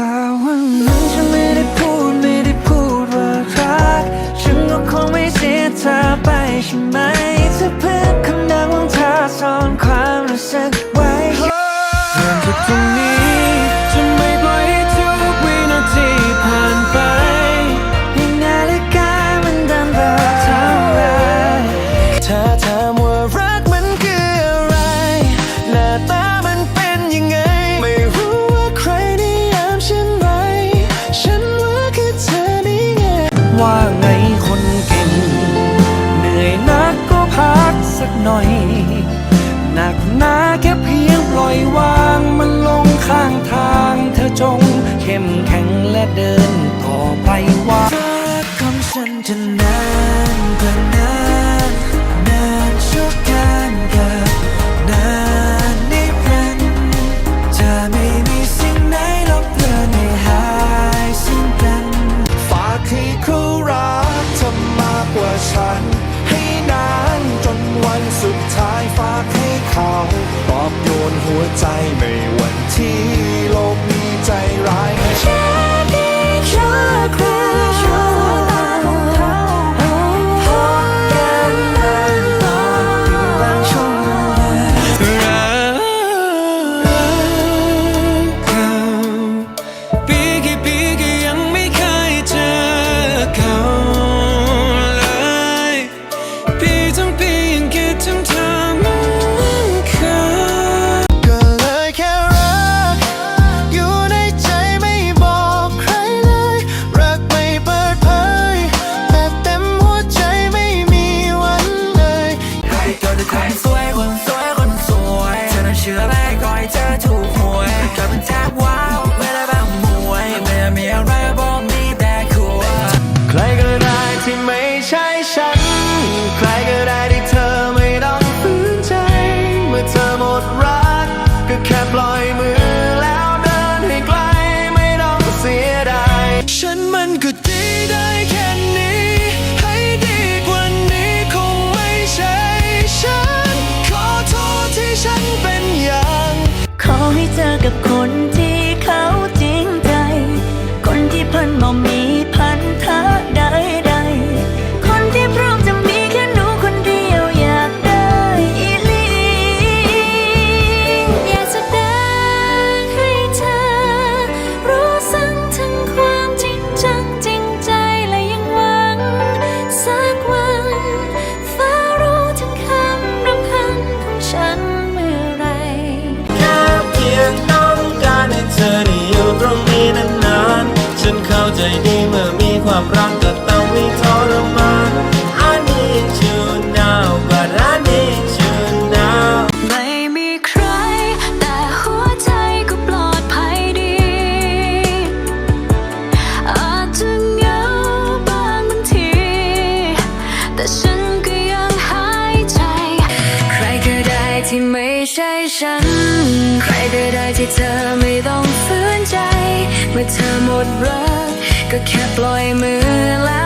ถ้าวันนั้นฉันไม่ได้พูดไม่ได้พูดว่ารัก ฉันก็คงไม่เสียเธอไปใช่ไหม ว่าไงคนเก่ง เหนื่อยนักก็พักสักหน่อย คือคนสวยคนสวยคนสวยเธอน่าเชื่อไหมก่อนเธอถูกหวยเธอเป็นแทบว้าวไม่ได้บ้มวยไม่ได้มีอะไรบอกมีแต่คุยใครก็ได้ที่ไม่ใช่ฉัน ใครก็ได้ที่เธอไม่ต้องฝืนใจ เมื่อเธอหมดรัก ก็แค่ปล่อยมือแล้วเดินให้ไกลไม่ต้องเสียดายฉันมันก็ดีได้ กับคน ใจดีเมื่อมีความรักก็ต้องมีทรมาน I need you now but I need you now ไม่มีใคร แต่หัวใจก็ปลอดภัยดี อาจจะเหงาบางบางที แต่ฉันก็ยังหายใจ ใครก็ได้ที่ไม่ใช่ฉัน ใครก็ได้ที่เธอไม่ต้องฝืนใจ เมื่อเธอหมดรัก ก็แค่ปล่อยมือแล้ว